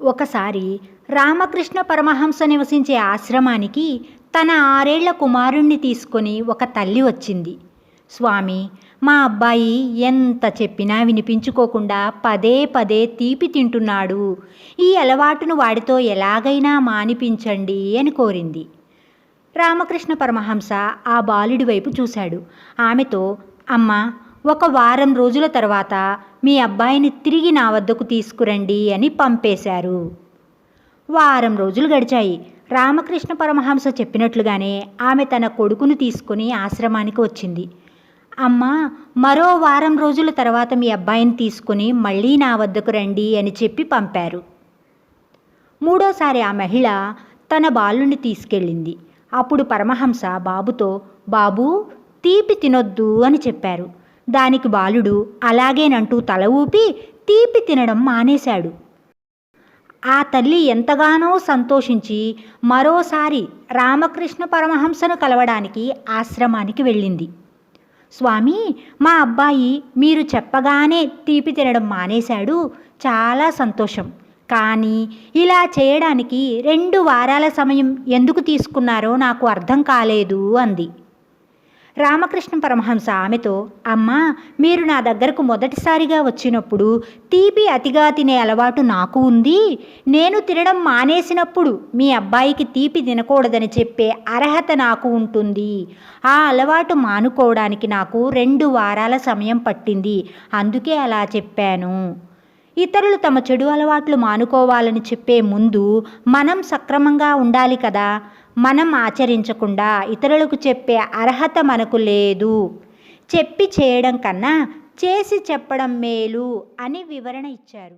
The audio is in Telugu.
ఒకసారి రామకృష్ణ పరమహంస నివసించే ఆశ్రమానికి తన ఆరేళ్ళ కుమారుణ్ణి తీసుకొని ఒక తల్లి వచ్చింది. స్వామి మా అబ్బాయి ఎంత చెప్పినా వినిపించుకోకుండా పదే పదే తీపి తింటున్నాడు. ఈ అలవాటును వాడితో ఎలాగైనా మానిపించండి అని కోరింది. రామకృష్ణ పరమహంస ఆ బాలుడి వైపు చూశాడు. ఆమెతో అమ్మ ఒక వారం రోజుల తర్వాత మీ అబ్బాయిని తిరిగి నా వద్దకు తీసుకురండి అని పంపేశారు. వారం రోజులు గడిచాయి. రామకృష్ణ పరమహంస చెప్పినట్లుగానే ఆమె తన కొడుకును తీసుకుని ఆశ్రమానికి వచ్చింది. అమ్మా మరో వారం రోజుల తర్వాత మీ అబ్బాయిని తీసుకుని మళ్ళీ నా వద్దకు రండి అని చెప్పి పంపారు. మూడోసారి ఆ మహిళ తన బాలుని తీసుకెళ్ళింది. అప్పుడు పరమహంస బాబుతో బాబూ తీపి తినొద్దు అని చెప్పారు. దానికి బాలుడు అలాగేనంటూ తల ఊపి తీపి తినడం మానేశాడు. ఆ తల్లి ఎంతగానో సంతోషించి మరోసారి రామకృష్ణ పరమహంసను కలవడానికి ఆశ్రమానికి వెళ్ళింది. స్వామి మా అబ్బాయి మీరు చెప్పగానే తీపి తినడం మానేశాడు. చాలా సంతోషం. కానీ ఇలా చేయడానికి రెండు వారాల సమయం ఎందుకు తీసుకున్నారో నాకు అర్థం కాలేదు అంది. రామకృష్ణ పరమహంస ఆమెతో అమ్మా మీరు నా దగ్గరకు మొదటిసారిగా వచ్చినప్పుడు తీపి అతిగా తినే అలవాటు నాకు ఉంది. నేను తినడం మానేసినప్పుడు మీ అబ్బాయికి తీపి తినకూడదని చెప్పే అర్హత నాకు ఉంటుంది. ఆ అలవాటు మానుకోవడానికి నాకు రెండు వారాల సమయం పట్టింది. అందుకే అలా చెప్పాను. ఇతరులు తమ చెడు అలవాట్లు మానుకోవాలని చెప్పే ముందు మనం సక్రమంగా ఉండాలి కదా. మనం ఆచరించకుండా ఇతరులకు చెప్పే అర్హత మనకు లేదు. చెప్పి చేయడం కన్నా చేసి చెప్పడం మేలు అని వివరణ ఇచ్చారు.